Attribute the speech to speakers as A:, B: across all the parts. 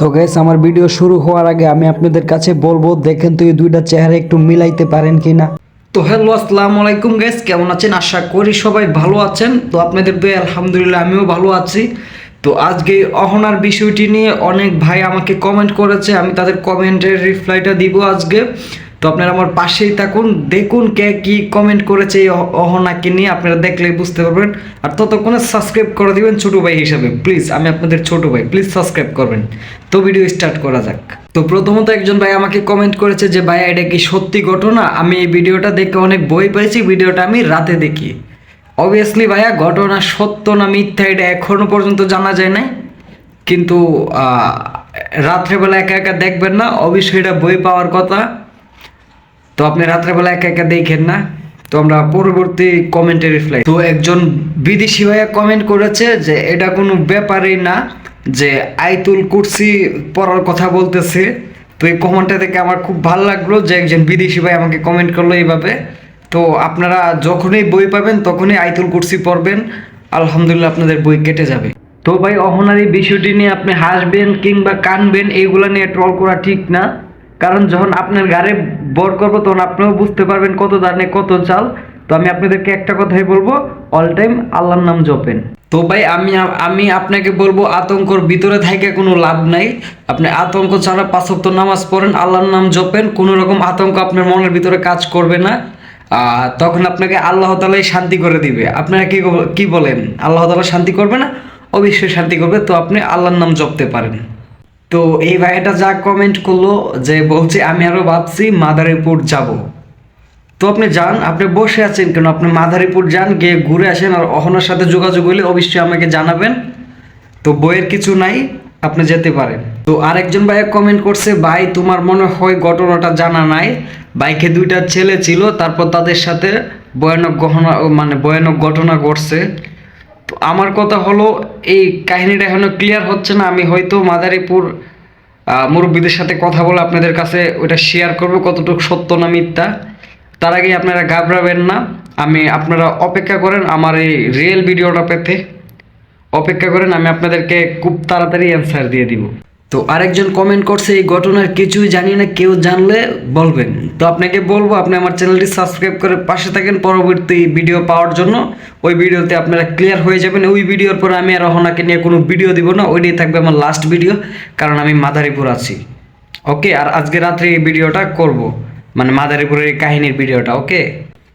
A: তো গ্যাস আমার ভিডিও শুরু হওয়ার আগে আমি আপনাদের কাছে বলব, দেখেন তো এই দুইটা চেহারা একটু মিলাইতে পারেন কি না
B: তো হ্যালো আসসালামু আলাইকুম গ্যাস কেমন আছেন? আশা করি সবাই ভালো আছেন। তো আপনাদের দুই, আলহামদুলিল্লাহ, আমিও ভালো আছি। তো আজকে অহনার বিষয়টি নিয়ে অনেক ভাই আমাকে কমেন্ট করেছে, আমি তাদের কমেন্টের রিপ্লাইটা দিব আজকে। আপনারা আমার পাশেই থাকুন, দেখুন কে কি কমেন্ট করেছে এই অহ- অহনাকে নিয়ে, আপনারা দেখলেই বুঝতে পারবেন। আর ততক্ষণে সাবস্ক্রাইব করে দিবেন ছোটো ভাই হিসাবে। প্লিজ আমি আপনাদের ছোটো ভাই প্লিজ সাবস্ক্রাইব করবেন। তো ভিডিও স্টার্ট করা যাক। তো প্রথমত একজন ভাই আমাকে কমেন্ট করেছে যে, ভাই, এটা কি সত্যি ঘটনা? আমি এই ভিডিওটা দেখে অনেক বই পেয়েছি, ভিডিওটা আমি রাতে দেখি। অবভিয়াসলি ভাইয়া, ঘটনা সত্য না মিথ্যা, এটা এখনও পর্যন্ত জানা যায় নাই। কিন্তু রাত্রেবেলা একা একা দেখবেন না, অবশ্যই এটা বই পাওয়ার কথা। তো আপনি রাত্রেবেলা একা একা দেখেন না? তো আমরা পরবর্তী কমেন্টে রিপ্লাই তো একজন বিদেশি ভাইয়া কমেন্ট করেছে যে, এটা কোনো ব্যাপারই না যে আইতুল কুরসি পড়ার কথা বলতেছে। তো এই কমেন্টটা থেকে আমার খুব ভালো লাগল যে একজন বিদেশি ভাই আমাকে কমেন্ট করল এইভাবে। তো আপনারা যখনই বই পাবেন, তখনই আইতুল কুরসি পড়বেন। আলহামদুলিল্লাহ আপনাদের বই কেটে যাবে। তো ভাই, অহনার বিষয়টি নিয়ে আপনি হাসবেন কিংবা কানবেন, এইগুলো নিয়ে ট্রল করা ঠিক না। কারণ যখন আপনার গাড়ি বর করব, তখন আপনিও বুঝতে পারবেন কত দানে কত চাল। তো আমি আপনাদেরকে একটা কথাই বলব অল টাইম আল্লাহর নাম জপেন। তো ভাই, আমি আমি আপনাকে বলব, আতঙ্কর ভিতরে থাকে কোনো লাভ নাই। আপনি আতঙ্ক ছাড়া পাঁচক্ত নামাজ পড়েন, আল্লাহর নাম জপেন, কোনো রকম আতঙ্ক আপনার মনের ভিতরে কাজ করবে না। তখন আপনাকে আল্লাহ তালাই শান্তি করে দিবে। আপনারা কি কি বলেন? আল্লাহ তালা শান্তি করবে না? অবশ্যই শান্তি করবে। তো আপনি আল্লাহর নাম জপতে পারেন। তো এই ভাইটা যা কমেন্ট করল যে বলছে, আমি আরও ভাবছি মাদারীপুর যাব। তো আপনি যান, আপনি বসে আছেন কেন? আপনি মাদারীপুর যান, গিয়ে ঘুরে আসেন আর অহনার সাথে যোগাযোগ হলে অবশ্যই আমাকে জানাবেন। তো বইয়ের কিছু নাই, আপনি যেতে পারেন। তো আরেকজন ভাই কমেন্ট করছে, ভাই, তোমার মনে হয় ঘটনাটা জানা নাই? বাইকে দুইটা ছেলে ছিল, তারপর তাদের সাথে ভয়ানক গহনা মানে ভয়ানক ঘটনা ঘটছে। তো আমার কথা হলো, এই কাহিনীটা এখনও ক্লিয়ার হচ্ছে না। আমি হয়তো মাদারীপুর মুরব্বীদের সাথে কথা বলে আপনাদের কাছে ওটা শেয়ার করব কতটুকু সত্য না মিথ্যা। তার আগে আপনারা ঘাবড়াবেন না। আমি আপনারা অপেক্ষা করেন আমার এই রিয়েল ভিডিওটা পেতে। অপেক্ষা করেন, আমি আপনাদেরকে খুব তাড়াতাড়ি অ্যান্সার দিয়ে দিব। তো আরেকজন কমেন্ট করছে, এই ঘটনার কিছুই জানি না, কেউ জানলে বলবেন। তো আপনাকে বলব, আপনি আমার চ্যানেলটি সাবস্ক্রাইব করে পাশে থাকেন পরবর্তী ভিডিও পাওয়ার জন্য। ওই ভিডিওতে আপনারা ক্লিয়ার হয়ে যাবেন। ওই ভিডিওর পর আমি আর রহনাকে নিয়ে কোনো ভিডিও দিব না, ওইটাই থাকবে আমার লাস্ট ভিডিও কারণ আমি মাদারীপুর আছি। ওকে আর আজকে রাত্রে এই ভিডিওটা করব। মানে মাদারীপুরের এই কাহিনীর ভিডিওটা ওকে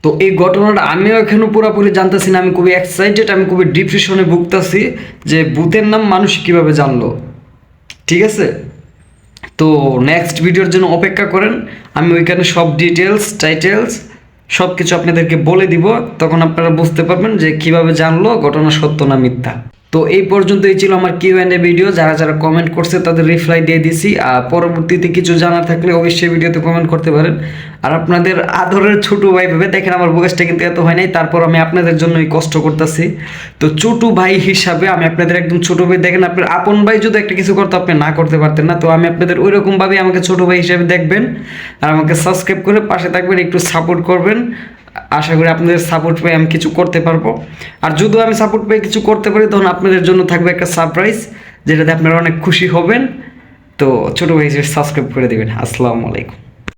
B: তো এই ঘটনাটা আমিও এখনও পুরোপুরি জানতেছি না, আমি খুবই এক্সাইটেড আমি খুবই ডিপ্রেশনে ভুগতেছি যে ভূতের নাম মানুষ কীভাবে জানলো। ঠিক আছে? তো নেক্সট ভিডিওর জন্য অপেক্ষা করেন। আমি ওইখানে সব ডিটেলস টাইটেলস সব কিছু আপনাদেরকে বলে দিব। তখন আপনারা বুঝতে পারবেন যে কীভাবে জানলো ঘটনা সত্য না মিথ্যা। তো এই পর্যন্তই ছিল আমার কিউ অ্যান্ড এ ভিডিও যারা যারা কমেন্ট করছে, তাদের রিপ্লাই দিয়ে দিছি। আর পরবর্তীতে কিছু জানার থাকলে অবশ্যই ভিডিওতে কমেন্ট করতে পারেন। আর আপনাদের আদরের ছোট ভাই ভেবে দেখেন আমার বয়সটা কিন্তু এত হয় নাই। তারপর আমি আপনাদের জন্যই কষ্ট করতেছি। তো ছোট ভাই হিসাবে আমি আপনাদের একদম ছোট ভাই। দেখেন আপনার আপন ভাই যদি একটা কিছু করতো, আপনি না করতে পারতেন না। তো আমি আপনাদের ওই রকমভাবে আমাকে ছোট ভাই হিসাবে দেখবেন। আর আমাকে সাবস্ক্রাইব করে পাশে থাকবেন, একটু সাপোর্ট করবেন। আশা করি আপনাদের সাপোর্ট পেয়ে আমি কিছু করতে পারব। আর যদিও আমি সাপোর্ট পেয়ে কিছু করতে পারি, তখন আপনাদের জন্য থাকবে একটা সারপ্রাইজ যেটাতে আপনারা অনেক খুশি হবেন। তো ছোটো ভাই সাবস্ক্রাইব করে দেবেন। আসসালামু আলাইকুম।